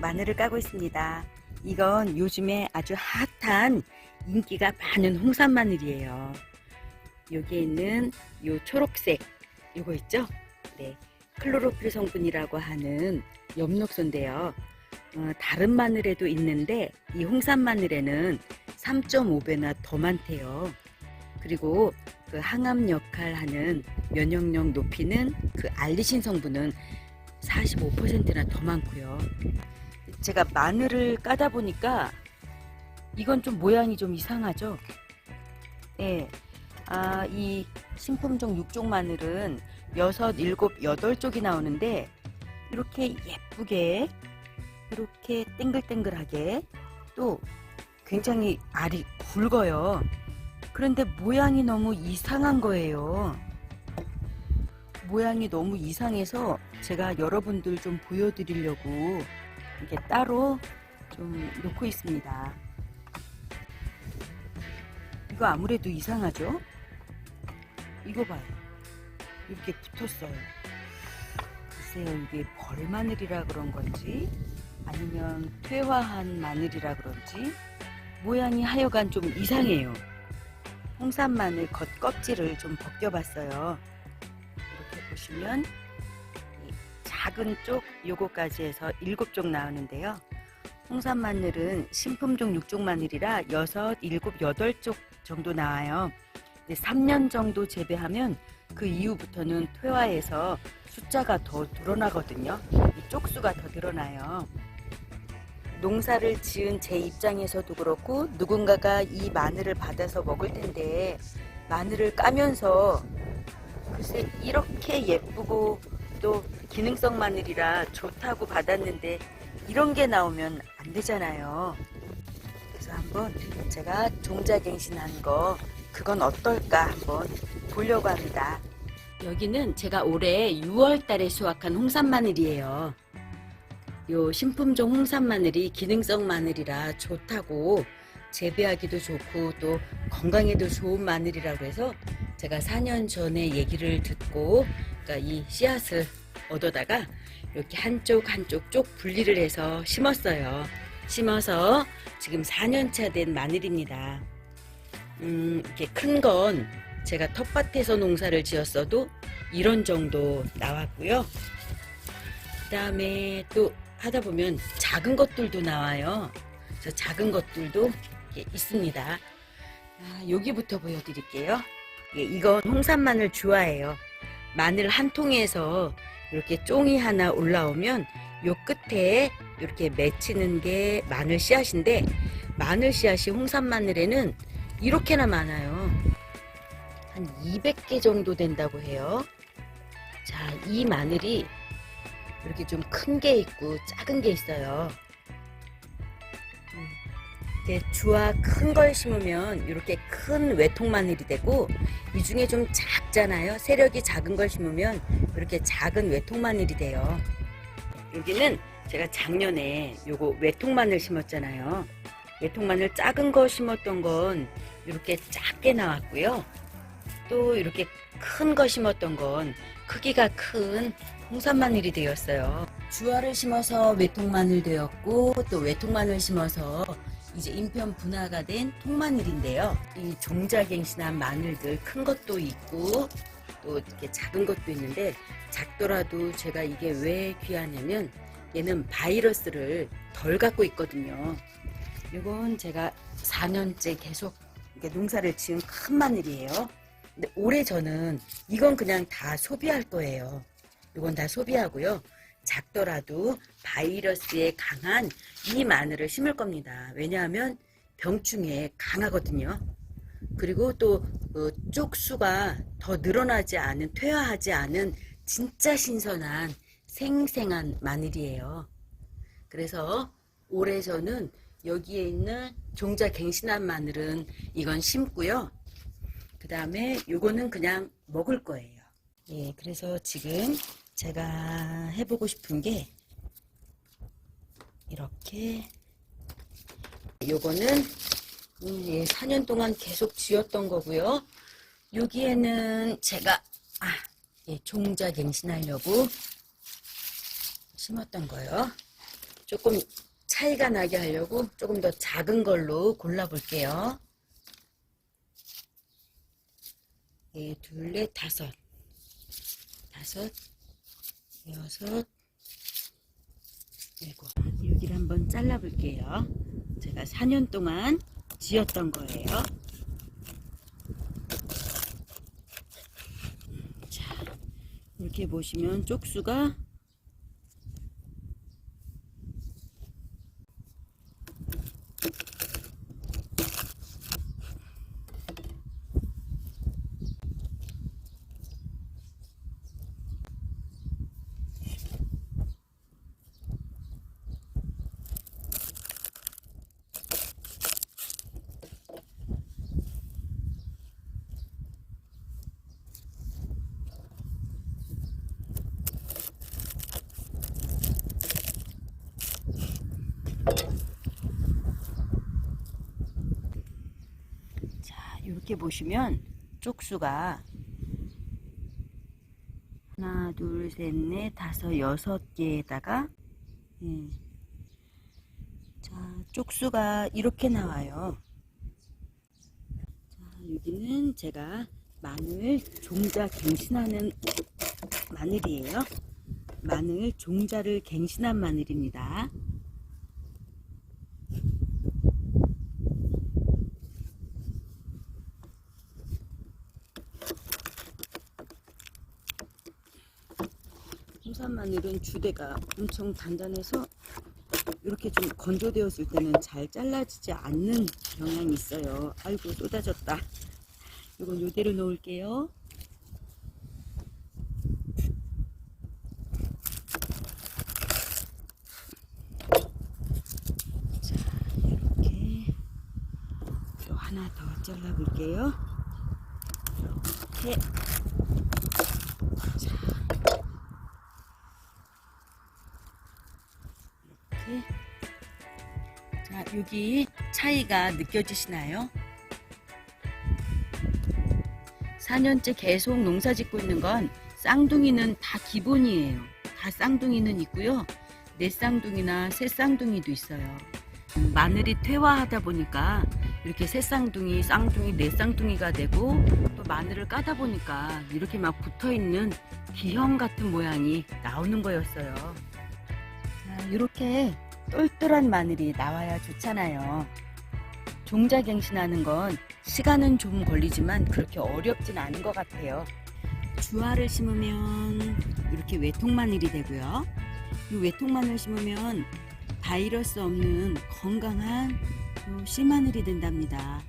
마늘을 까고 있습니다. 이건 요즘에 아주 핫한 인기가 많은 홍산 마늘이에요. 여기에 있는 요 초록색 요거 있죠? 네. 클로로필 성분이라고 하는 엽록소인데요. 어, 다른 마늘에도 있는데 이 홍산 마늘에는 3.5배나 더 많대요. 그리고 그 항암 역할하는 면역력 높이는 그 알리신 성분은 45%나 더 많고요. 제가 마늘을 까다 보니까 이건 좀 모양이 좀 이상하죠? 예. 아, 이 신품종 6종 마늘은 6, 7, 8쪽이 나오는데 이렇게 예쁘게 이렇게 땡글땡글하게 또 굉장히 알이 굵어요. 그런데 모양이 너무 이상한 거예요. 모양이 너무 이상해서 제가 여러분들 좀 보여드리려고 이렇게 따로 좀 놓고 있습니다. 이거 아무래도 이상하죠? 이거 봐요. 이렇게 붙었어요. 글쎄요, 이게 벌마늘이라 그런 건지 아니면 퇴화한 마늘이라 그런지 모양이 하여간 좀 이상해요. 홍산 마늘 겉 껍질을 좀 벗겨봤어요. 이렇게 보시면 이 작은 쪽 요거까지 해서 일곱 쪽 나오는데요. 홍산 마늘은 신품종 6종 마늘이라 6, 7, 8쪽 정도 나와요. 근데 3년 정도 재배하면 그 이후부터는 퇴화해서 숫자가 더 늘어나거든요. 이 쪽수가 더 늘어나요. 농사를 지은 제 입장에서도 그렇고 누군가가 이 마늘을 받아서 먹을 텐데 마늘을 까면서 글쎄 이렇게 예쁘고 또 기능성 마늘이라 좋다고 받았는데 이런 게 나오면 안 되잖아요. 그래서 한번 제가 종자갱신한 거 그건 어떨까 한번 보려고 합니다. 여기는 제가 올해 6월 달에 수확한 홍산 마늘이에요. 요 신품종 홍산 마늘이 기능성 마늘이라 좋다고 재배하기도 좋고 또 건강에도 좋은 마늘이라고 해서 제가 4년 전에 얘기를 듣고 그러니까 이 씨앗을 얻어다가 이렇게 한쪽 한쪽 쪽 분리를 해서 심었어요. 심어서 지금 4년차 된 마늘입니다. 음, 이렇게 큰 건 제가 텃밭에서 농사를 지었어도 이런 정도 나왔고요. 그 다음에 또 하다 보면 작은 것들도 나와요. 저 작은 것들도 있습니다. 아, 여기부터 보여드릴게요. 예, 이건 홍산 마늘 주화예요. 마늘 한 통에서 이렇게 쫑이 하나 올라오면 요 끝에 이렇게 맺히는 게 마늘 씨앗인데 마늘 씨앗이 홍산 마늘에는 이렇게나 많아요. 한 200개 정도 된다고 해요. 자, 이 마늘이 이렇게 좀 큰 게 있고 작은 게 있어요. 음, 이렇게 주화 큰 걸 심으면 이렇게 큰 외통 마늘이 되고 이 중에 좀 작잖아요. 세력이 작은 걸 심으면 이렇게 작은 외통 마늘이 돼요. 여기는 제가 작년에 요거 외통 마늘 심었잖아요. 외통 마늘 작은 거 심었던 건 이렇게 작게 나왔고요. 또 이렇게 큰 거 심었던 건 크기가 큰 홍산 마늘이 되었어요. 주화를 심어서 외통 마늘 되었고 또 외통 마늘 심어서 이제 인편 분화가 된 통마늘인데요. 이 종자갱신한 마늘들 큰 것도 있고 또 이렇게 작은 것도 있는데 작더라도 제가 이게 왜 귀하냐면 얘는 바이러스를 덜 갖고 있거든요. 이건 제가 4년째 계속 농사를 지은 큰 마늘이에요. 근데 올해 저는 이건 그냥 다 소비할 거예요. 이건 다 소비하고요. 작더라도 바이러스에 강한 이 마늘을 심을 겁니다. 왜냐하면 병충해에 강하거든요. 그리고 또 어, 쪽수가 더 늘어나지 않은 퇴화하지 않은 진짜 신선한 생생한 마늘이에요. 그래서 올해 저는 여기에 있는 종자 갱신한 마늘은 이건 심고요. 그 다음에 요거는 그냥 먹을 거예요. 예, 그래서 지금 제가 해보고 싶은 게 이렇게 요거는 음, 예, 4년 동안 계속 지었던 거고요. 여기에는 제가 아, 예, 종자 갱신하려고 심었던 거요. 조금 차이가 나게 하려고 조금 더 작은 걸로 골라볼게요. 네, 둘, 넷, 다섯. 다섯, 일곱. 여기를 한번 잘라볼게요. 제가 4년 동안 지었던 거예요. 자, 이렇게 보시면 쪽수가 자, 이렇게 보시면 쪽수가 하나, 둘, 셋, 넷, 다섯, 여섯 개에다가 예. 자, 쪽수가 이렇게 나와요. 자, 여기는 제가 마늘 종자 갱신하는 마늘이에요. 마늘 종자를 갱신한 마늘입니다. 홍산 마늘은 주대가 엄청 단단해서 이렇게 좀 건조되었을 때는 잘 잘라지지 않는 경향이 있어요. 아이고 쏟아졌다. 이건 요대로 놓을게요. 자, 이렇게 또 하나 더 잘라볼게요. 이렇게 자 여기 차이가 느껴지시나요? 4년째 계속 농사 짓고 있는 건 쌍둥이는 다 기본이에요. 다 쌍둥이는 있고요. 네 쌍둥이나 세 쌍둥이도 있어요. 음, 마늘이 퇴화하다 보니까 이렇게 세 쌍둥이, 쌍둥이, 네 쌍둥이가 되고 또 마늘을 까다 보니까 이렇게 막 붙어 있는 기형 같은 모양이 나오는 거였어요. 자, 이렇게 똘똘한 마늘이 나와야 좋잖아요. 종자갱신하는 건 시간은 좀 걸리지만 그렇게 어렵진 않은 것 같아요. 주화를 심으면 이렇게 외통 마늘이 되고요. 이 외통 마늘 심으면 바이러스 없는 건강한 요 씨마늘이 된답니다.